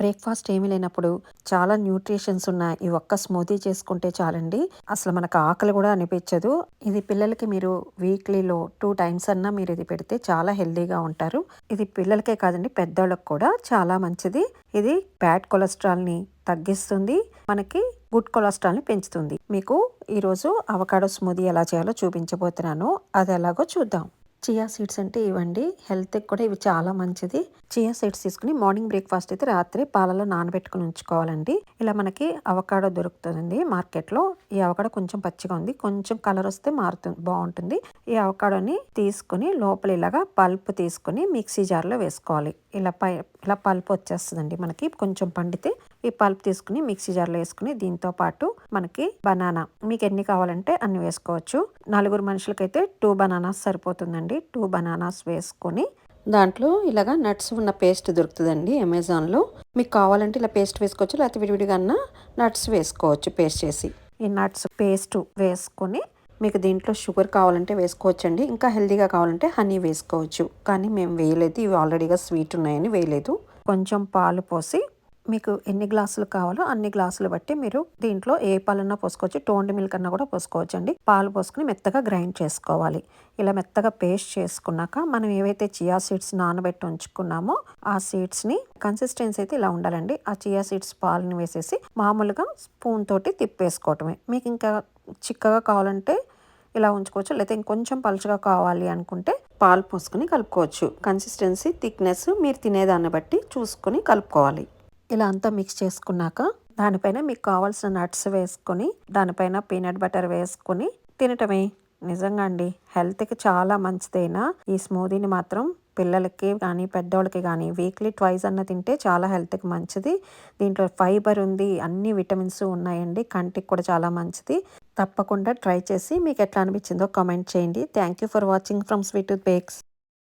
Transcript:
Breakfast ఏమీ లేనప్పుడు చాలా న్యూట్రిషన్స్ ఉన్న ఈ ఒక్క స్మూతీ చేసుకుంటే చాలండి. అసలు మనకు ఆకలి కూడా అనిపించదు. ఇది పిల్లలకి మీరు వీక్లీలో టూ టైమ్స్ అన్నా మీరు ఇది పెడితే చాలా హెల్దీగా ఉంటారు. ఇది పిల్లలకే కాదండి పెద్దోళ్ళకి కూడా చాలా మంచిది. ఇది బ్యాడ్ కొలెస్ట్రాల్ని తగ్గిస్తుంది మనకి గుడ్ కొలెస్ట్రాల్ని పెంచుతుంది. మీకు ఈరోజు అవకాడో స్మూదీ ఎలా చేయాలో చూపించబోతున్నాను. అది ఎలాగో చూద్దాం. చియా సీడ్స్ అంటే ఇవ్వండి. హెల్త్కి కూడా ఇవి చాలా మంచిది. చియా సీడ్స్ తీసుకుని మార్నింగ్ బ్రేక్ఫాస్ట్ అయితే రాత్రి పాలలో నానబెట్టుకుని ఉంచుకోవాలండి. ఇలా మనకి అవకాడో దొరుకుతుంది మార్కెట్లో. ఈ అవకాడో కొంచెం పచ్చిగా ఉంది. కొంచెం కలర్ వస్తే మారుతుంది బాగుంటుంది. ఈ అవకాడోని తీసుకుని లోపల ఇలాగా పల్ప్ తీసుకుని మిక్సీ జార్లో వేసుకోవాలి. ఇలా పై ఇలా పల్ప్ వచ్చేస్తుందండి మనకి. కొంచెం పండితే ఈ పల్ప్ తీసుకుని మిక్సీ జార్లో వేసుకుని దీంతో పాటు మనకి బనానా. మీకు ఎన్ని కావాలంటే అన్ని వేసుకోవచ్చు. నలుగురు మనుషులకైతే టూ బనానాస్ సరిపోతుందండి. టూ బనానాస్ వేసుకొని. దాంట్లో ఇలాగా నట్స్ ఉన్న పేస్ట్ దొరుకుతుందండి అమెజాన్లో. మీకు కావాలంటే ఇలా పేస్ట్ వేసుకోవచ్చు లేకపోతే విడివిడిగా నట్స్ వేసుకోవచ్చు పేస్ట్ చేసి. ఈ నట్స్ పేస్ట్ వేసుకొని మీకు దీంట్లో షుగర్ కావాలంటే వేసుకోవచ్చండి. ఇంకా హెల్తీగా కావాలంటే హనీ వేసుకోవచ్చు. కానీ మేము వేయలేదు. ఇవి ఆల్రెడీగా స్వీట్ ఉన్నాయని వేయలేదు. కొంచెం పాలు పోసి మీకు ఎన్ని గ్లాసులు కావాలో అన్ని గ్లాసులు బట్టి మీరు దీంట్లో ఏ పాలన్నా పోసుకోవచ్చు. టోండి మిల్క్ అన్నా కూడా పోసుకోవచ్చండి. పాలు పోసుకుని మెత్తగా గ్రైండ్ చేసుకోవాలి. ఇలా మెత్తగా పేస్ట్ చేసుకున్నాక మనం ఏవైతే చియా సీడ్స్ నానబెట్టి ఉంచుకున్నామో ఆ సీడ్స్ని కన్సిస్టెన్సీ అయితే ఇలా ఉండాలండి. ఆ చియా సీడ్స్ పాలను వేసేసి మామూలుగా స్పూన్ తోటి తిప్పేసుకోవటమే. మీకు ఇంకా చిక్కగా కావాలంటే ఇలా ఉంచుకోవచ్చు. లేకపోతే ఇంకొంచెం పలుచగా కావాలి అనుకుంటే పాలు పోసుకొని కలుపుకోవచ్చు. కన్సిస్టెన్సీ థిక్నెస్ మీరు తినేదాన్ని బట్టి చూసుకొని కలుపుకోవాలి. ఇలా అంతా మిక్స్ చేసుకున్నాక దానిపైన మీకు కావాల్సిన నట్స్ వేసుకొని దానిపైన పీనట్ బటర్ వేసుకొని తినటమే. నిజంగా అండి హెల్త్కి చాలా మంచిదైనా ఈ స్మూదీని మాత్రం పిల్లలకి కానీ పెద్దవాళ్ళకి కానీ వీక్లీ ట్వైస్ అన్న తింటే చాలా హెల్త్కి మంచిది. దీంట్లో ఫైబర్ ఉంది అన్ని విటమిన్స్ ఉన్నాయండి కంటికి కూడా చాలా మంచిది. తప్పకుండా ట్రై చేసి మీకు ఎట్లా అనిపించిందో కామెంట్ చేయండి. Thank you for watching from sweet bakes